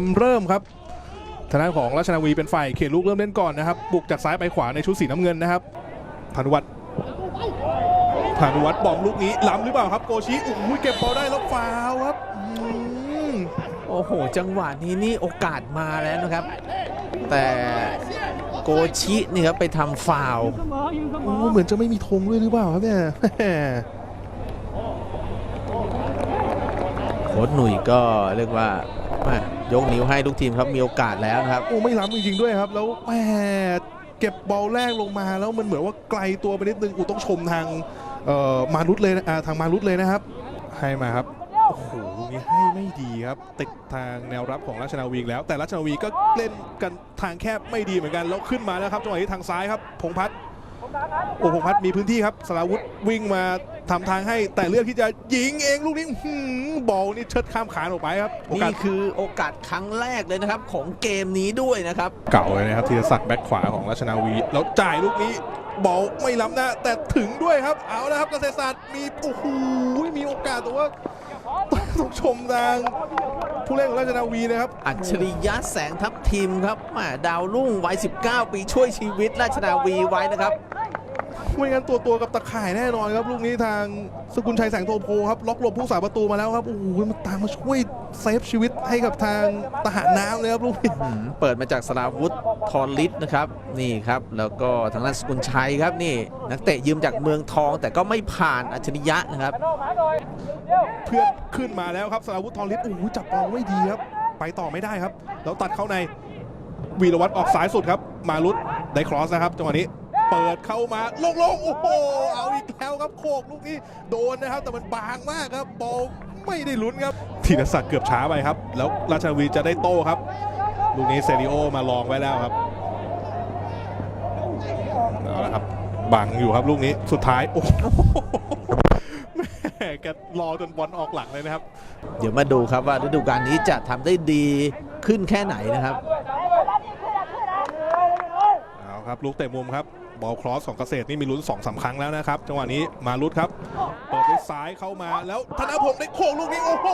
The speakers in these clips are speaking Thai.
มเริ่มครับทางด้านของราชนาวีเป็นฝ่ายเขตลูกเริ่มเล่นก่อนนะครับ บุกจากซ้ายไปขวาในชุดสีน้ำเงินนะครับพานุวัฒน์พานุวัฒน์บอมลูกนี้ล้ำหรือเปล่าครับโกชิโอ้โหเก็บบอลได้แล้วฟาวล์ครับอืมโอ้โห จังหวะนี้นี่โอกาสมาแล้วนะครับ แต่โกชินี่ครับไปทำฟาวล์โอ้เหมือนจะไม่มีธงด้วยหรือเปล่าครับเนี่ย แหม โค้ชหนุ่ยก็เรียกว่ายกนิ้วให้ทุกทีมครับมีโอกาสแล้วนะครับ โอ้ไม่ล้ำจริงๆด้วยครับ แล้วแหมเก็บบอลแรกลงมาแล้วมันเหมือนว่าไกลตัวไปนิดนึงกูต้องชมทางเอ่อมารุตเลยนะทางมารุตเลยนะครับ ให้มาครับโอ้โหลูกนี้ให้ไม่ดีครับ ติดทางแนวรับของราชนาวีแล้ว แต่ราชนาวีก็เล่นกันทางแคบไม่ดีเหมือนกันแล้วขึ้นมาแล้วครับจังหวะนี้ทางซ้ายครับพงพัฒน์ โอ้พงษ์พัฒน์มีพื้นที่ครับสราวุธวิ่งมาทำทางให้แต่เลือกที่จะยิงเองลูกนี้อื้อหือบอลนี่เชิดข้ามขาออกไปครับโอกานี่สคือโอกาสครั้งแรกเลยนะครับของเกมนี้ด้วยนะครับ เก่าเลยนะครับธีรศักดิ์แบ็คขวาของราชนาวี แล้วจ่ายลูกนี้บอลไม่ล้ำหน้าแต่ถึงด้วยครับเอาแล้วครับเกษตรศาสตร์มีโอ้โหมีโอกาสแต่ว่าต้องชมทางผู้เล่นของราชนาวีนะครับ อัจฉริยะแสงทัพทีมครับแหม่ดาวรุ่งวัย 19 ปีช่วยชีวิตราชนาวีไว้นะครับ ไม่งั้นตัวตัวกับตะข่ายแน่นอนครับ ลูกนี้ทางสกุลชัยแสงโทโพครับล็อกหลบผู้สาประตูมาแล้วครับโอ้โหมันตามมาช่วยเซฟชีวิตให้กับทางทหารน้ำเลยครับลูกนี้อืมเปิดมาจากสราวุธทอนลิศนะครับนี่ครับแล้วก็ทางด้านสกุลชัยครับนี่ นักเตะยืมจากเมืองทอง แต่ก็ไม่ผ่านอัจฉริยะนะครับ เพื่อนขึ้นมาแล้วครับสราวุธทองฤทธิ์โอ้โหจับบอลไม่ดีครับ ไปต่อไม่ได้ครับแล้วตัดเข้าในวีรวัตรออกสายสุดครับ มาลุดได้ครอสนะครับจังหวะนี้ เปิดเข้ามาโล่งๆโอ้โหเอาอีกแล้วครับโคกลูกนี้โดนนะครับ แต่มันบางมากครับบอลไม่ได้ลุ้นครับธีรศักดิ์เกือบช้าไปครับ แล้วราชนาวีจะได้โต้ครับ ลูกนี้เซริโอมาลองไว้แล้วครับเอาละครับบังอยู่ครับลูกนี้สุดท้ายโอ้โหแม่แกรอจนบอลออกหลังเลยนะครับ เดี๋ยวมาดูครับว่าฤดูกาลนี้จะทำได้ดีขึ้นแค่ไหนนะครับเอา ครับลูกเตะมุมครับบอลครอสของเกษตรนี่มีลุ้น2อสาครั้งแล้วนะครับ จังหวะนี้มาลุดครับเปิดด้วยซ้ายเข้ามาแล้วธนพงศ์ได้โค้งลูกนี้โอ้โห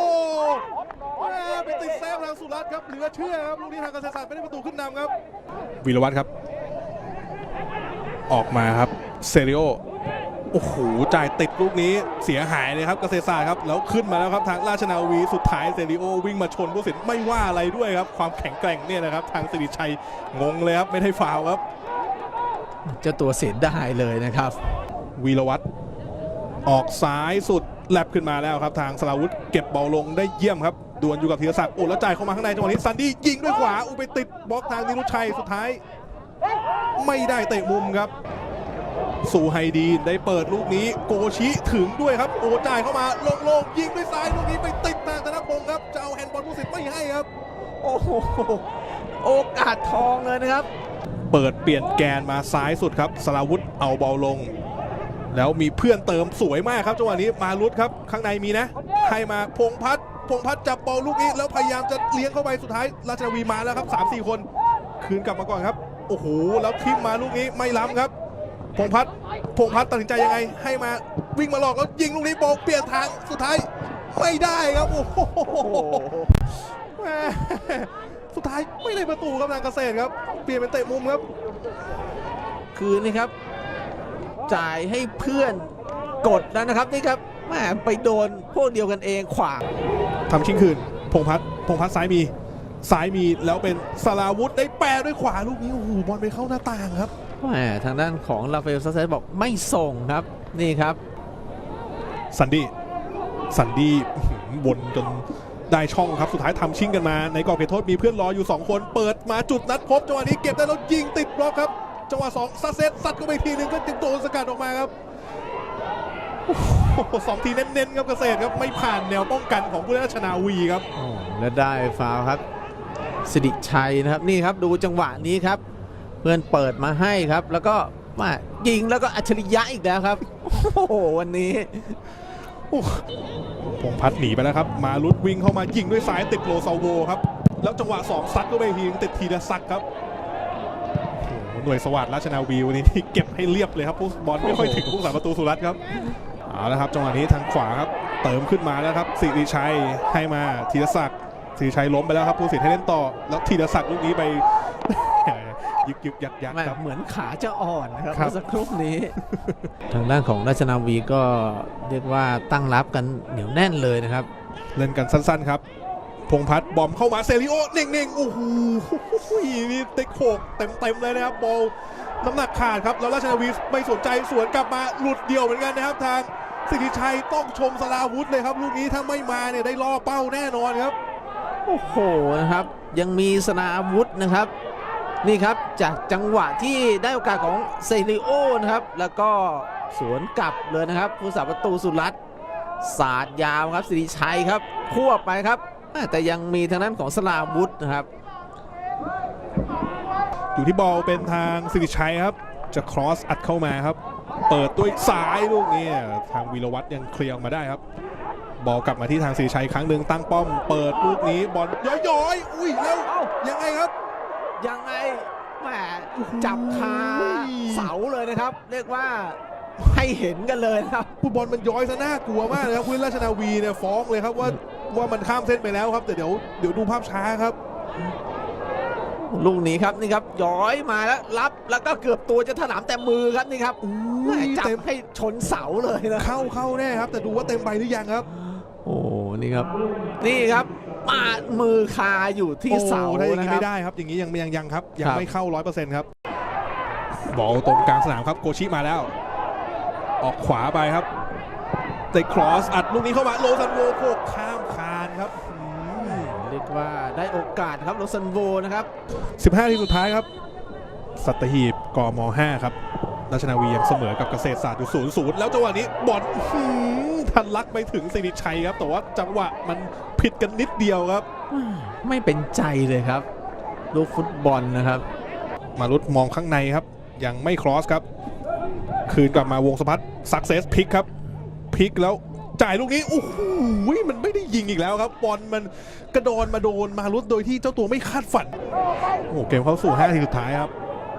ม่ไปติดแซมทางสุรัตน์ครับเหลือเชื่อครับลูกนี้ทางเกษตรศาสตร์ไม่ได้ประตูขึ้นนำครับ วีรวัตรครับ ออกมาครับเซริโอโอ้โหจ่ายติดลูกนี้เสียหายเลยครับเกษตรศาสตร์ครับแล้วขึ้นมาแล้วครับทางราชนาวีสุดท้ายเซริโอวิ่งมาชนผู้สินไม่ว่าอะไรด้วยครับความแข็งแกร่งเนี่ยนะครับทางสิริชัยงงเลยครับไม่ได้ฟาวครับ เจ้าตัวเสียดายเลยนะครับ วีรวัตรออกซ้ายสุดแลบขึ้นมาแล้วครับ ทางสราวุธเก็บบอลลงได้เยี่ยมครับดวลอยู่กับธีรศักดิ์โอ้แล้วจ่ายเข้ามาข้างในจังหวะนี้ซันดี้ยิงด้วยขวาอุยไปติดบล็อกทางนิรุชัยสุดท้าย ไม่ได้เตะมุมครับ สู่ไฮดีนได้เปิดลูกนี้โกชิถึงด้วยครับ โอ้จ่ายเข้ามาโล่งๆยิงด้วยซ้ายลูกนี้ไปติดทางธนพงศ์ครับจะเอาแฮนด์บอลผู้สิทธิ์ไม่ให้ครับ โอ้โหโอกาสทองเลยนะครับ เปิดเปลี่ยนแกนมาซ้ายสุดครับสราวุธเอาบอลลง แล้วมีเพื่อนเติมสวยมากครับจังหวะนี้มาลุดครับ ข้างในมีนะ ให้มาพงพัฒน์พงพัฒน์จับบอลลูกนี้ แล้วพยายามจะเลี้ยงเข้าไปสุดท้ายราชนาวีมาแล้วครับ3 4 คน คืนกลับมาก่อนครับ โอ้โหแล้วทิมมาลูกนี้ไม่ล้ำครับ พงพัฒน์พงพัฒน์ตัดสินใจยังไง ให้มาวิ่งมาหลอกแล้วยิงลูกนี้บอลเปลี่ยนทางสุดท้ายไม่ได้ครับโอ้โหแม่ สุดท้ายไม่ได้ประตูครับทางเกษตรครับ เปลี่ยนเป็นเตะมุมครับ คือนี่ครับ จ่ายให้เพื่อนกดแล้วนะครับนี่ครับแหมไปโดนพวกเดียวกันเองขวางทำชิงคืน พงพัฒน์พงพัฒน์ซ้ายมีซ้ายมีแล้วเป็นสลาวุธได้แปรด้วยขวาลูกนี้โอ้โหบอลไปเข้าหน้าต่างครับแหมทางด้านของลาเฟลซัสเซสบอกไม่ส่งครับ นี่ครับ สันดี้สันดี้อื้อหือวนจน ได้ช่องครับสุดท้ายทำชิงกันมา ในกรอบเขตโทษมีเพื่อนรออยู่ 2 คน เปิดมาจุดนัดพบจังหวะนี้เก็บได้แล้วยิงติดบล็อกครับจังหวะ2ซัดเซตซัดเข้าไปทีหนึงก็จึงโดนสกัดออกมาครับสองทีเน้นๆครับเกษตรครับไม่ผ่านแนวป้องกันของผู้เล่นชนาวีครับและได้ฟาวครับสิริชัยนะครับนี่ครับดูจังหวะนี้ครับ เพื่อนเปิดมาให้ครับ แล้วก็มายิงแล้วก็อัจฉริยะอีกแล้วครับ โอ้โหวันนี้ พงพัฒน์หนีไปแล้วครับ มาลุดวิ่งเข้ามายิงด้วยซ้ายติดโลซาโวครับ แล้วจังหวะ2ซัดก็ไปทีนึงติดทีละซักครับหน่วยสวัสดิ์ราชนาวีวันนี้ที่เก็บให้เรียบเลยครับผู้บอลไม่ค่อยถึงผู้สาประตูสุรัตน์ครับเอาละครับจังหวะนี้ทางขวาครับเติมขึ้นมาแล้วครับสิริชัยให้มาธีรศักดิ์สีชัยล้มไปแล้วครับผู้สินให้เล่นต่อแล้วธีรศักดิ์ลูกนี้ไป ยึกยึกยักยักแม่ครับ เหมือนขาจะอ่อนนะครับครับเมื่อสักครู่นี้ ทางด้านของราชนาวีก็เรียกว่าตั้งรับกันเหนียวแน่นเลยนะครับ เล่นกันสั้นๆครับ พงษ์พัฒน์บอมเข้ามาเซริโอเน่งๆโอ้โหนี่เตะโขกเต็มๆเลยนะครับบอลน้ำหนักขาดครับแล้วราชนาวีไม่สนใจสวนกลับมาหลุดเดี่ยวเหมือนกันนะครับทางสิทธิชัยต้องชมสลาวุธเลยครับลูกนี้ถ้าไม่มาเนี่ยได้ล่อเป้าแน่นอนครับ โอ้โหนะครับ ยังมีสนาอาวุธนะครับ นี่ครับจากจังหวะที่ได้โอกาสของเซริโอนะครับ แล้วก็สวนกลับเลยนะครับผู้สาประตูสุรัตน์สาดยาวครับสิริชัยครับควบไปครับ แต่ยังมีทางด้านของสลาวุธนะครับ อยู่ที่บอลเป็นทางสิริชัยครับ จะครอสอัดเข้ามาครับ เปิดด้วยซ้ายลูกนี้ทางวีรวัตรยังเคลียร์มาได้ครับบอลกลับมาที่ทางสิริชัยครั้งหนึ่งตั้งป้อม เปิดลูกนี้บอลย้อยๆอุ้ยแล้วยังไงครับ ยังไงแหมจับคาเสาเลยนะครับ เรียกว่าให้เห็นกันเลยนะครับฟุตบอลมันย้อยซะน่ากลัวมากเลยครับคุณราชนาวีเนี่ยฟ้องเลยครับว่าว่ามันข้ามเส้นไปแล้วครับ แต่เดี๋ยวเดี๋ยวดูภาพช้าครับ ลูกนี้ครับนี่ครับย้อยมาแล้วรับแล้วก็เกือบตัวจะถลำแต่มือครับนี่ครับแหม่จับเต็มให้ชนเสาเลยนะเข้าเข้าแน่ครับ แต่ดูว่าเต็มไปหรือยังครับ โอ้นี่ครับ นี่ครับ มามือคาอยู่ที่เสาโอ้ถ้าอย่างนะนี้ครับไม่ได้ครับ อย่างนี้ยังยังยังครับ ยังครับไม่เข้าร้อยเปอร์เซ็นต์ครับ บอลตรงกลางสนามครับ โกชิมาแล้ว ออกขวาไปครับเตะครอสอัดลูกนี้เข้ามาโลซันโวโคกข้ามคานครับอืมเรียกว่าได้โอกาสครับโรซันโวนะครับ 15ทีสุดท้ายครับ สัตหีบกม 5 ครับ ราชนาวียังเสมอกับเกษตรศาสตร์อยู่0 0แล้วจังหวะนี้บอลอื้อหือทันลักไปถึงสิริชัยครับ แต่ว่าจังหวะมันผิดกันนิดเดียวครับ ไม่เป็นใจเลยครับ ลูกฟุตบอลนะครับ มารุดมองข้างในครับ ยังไม่ครอสครับ คืนกลับมาวงสะพัดสักเซสพลิกครับพลิกแล้วจ่ายลูกนี้โอ้โหมันไม่ได้ยิงอีกแล้วครับบอลมันกระโดนมาโดนมารุดโดยที่เจ้าตัวไม่คาดฝันโอ้โหเกมเข้าสู่5นาทีสุดท้ายครับ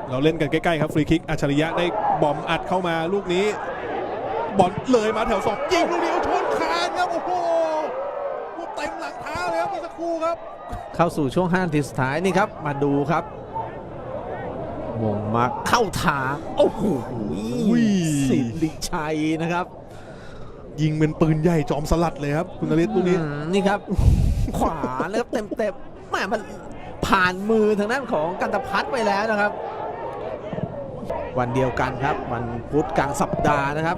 เราเล่นกันใกล้ๆครับฟรีคิกอัจฉริยะได้บอมอัดเข้ามาลูกนี้บอลเลยมาแถวสองยิงลูกนี้ชนคานครับโอ้โหเต็มหลังเท้าเลยครับเมื่อสักครู่ครับ เข้าสู่ช่วง5นาทีสุดท้ายนี่ครับ มาดูครับวงมาเข้าทางโอ้โหอุ้ยสิริชัยนะครับ ยิงเป็นปืนใหญ่จอมสลัดเลยครับ คุณนฤทธิ์ลูกนี้อืมนี่ครับ ขวาแล้วครับเต็มเต็มๆแหมมันผ่านมือทางด้านของกันตพัฒน์ไปแล้วนะครับ วันเดียวกันครับวันพุธกลางสัปดาห์นะครับ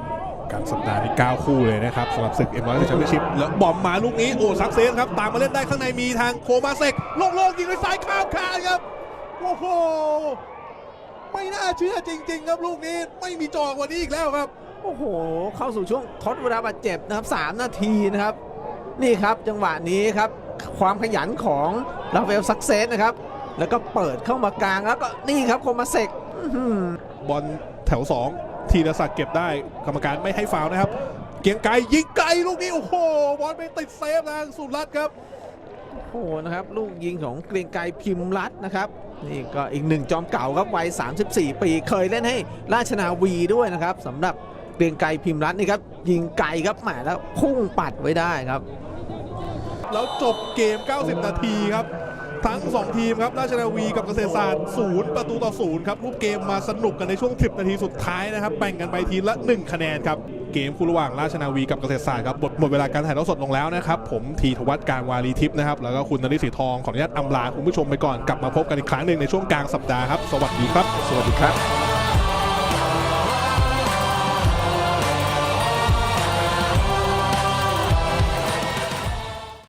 กลางสัปดาห์นี้9คู่เลยนะครับสำหรับศึกเอ็มร้อยแชมเปี้ยนชิพแล้วบอมมาลูกนี้โอ้ซักเซสครับตามมาเล่นได้ข้างในมีทางโคมาเซกโล่งๆยิงด้วยซ้ายข้ามคานครับโอ้โหไม่น่าเชื่อจริง ๆ ครับลูกนี้ไม่มีจอกว่านี้อีกแล้วครับ โอ้โห เข้าสู่ช่วงทดเวลาบาดเจ็บนะครับ3นาทีนะครับ นี่ครับจังหวะนี้ครับ ความขยันของราเวลซักเซสนะครับ แล้วก็เปิดเข้ามากลางแล้วก็นี่ครับโคมาเซกอื้อหือ บอลแถว 2 ทีรศักดิ์เก็บได้กรรมการไม่ให้ฟาวล์นะครับ เกียงไกรยิงไกลลูกนี้ โอ้โห บอลไปติดเซฟทางสุรัตน์ครับ โอ้โหนะครับ ลูกยิงของเกรียงไกรพิมพ์รัตน์นะครับ นี่ก็อีกหนึ่งจอมเก่าครับวัย 34 ปีเคยเล่นให้ราชนาวีด้วยนะครับสำหรับเกรียงไกรพิมพ์รัตน์นี่ครับยิงไกลครับแหมแล้วพุ่งปัดไว้ได้ครับ แล้วจบเกม 90 นาทีครับ ทั้ง 2 ทีมครับราชนาวีกับเกษตรศาสตร์ศูนย์ประตูต่อศูนย์ครับรูปเกมมาสนุกกันในช่วง 10 นาทีสุดท้ายนะครับแบ่งกันไปทีละ 1 คะแนนครับเกมคู่ระหว่างราชนาวีกับเกษตรศาสตร์ครับหมดหมดเวลาการถ่ายทอดสดลงแล้วนะครับผมทีทวัฒการวารีทิพย์นะครับแล้วก็คุณนริศรีทองขออนุญาตอำลาคุณผู้ชมไปก่อนกลับมาพบกันอีกครั้งหนึ่งในช่วงกลางสัปดาห์ครับสวัสดีครับ สวัสดีครับ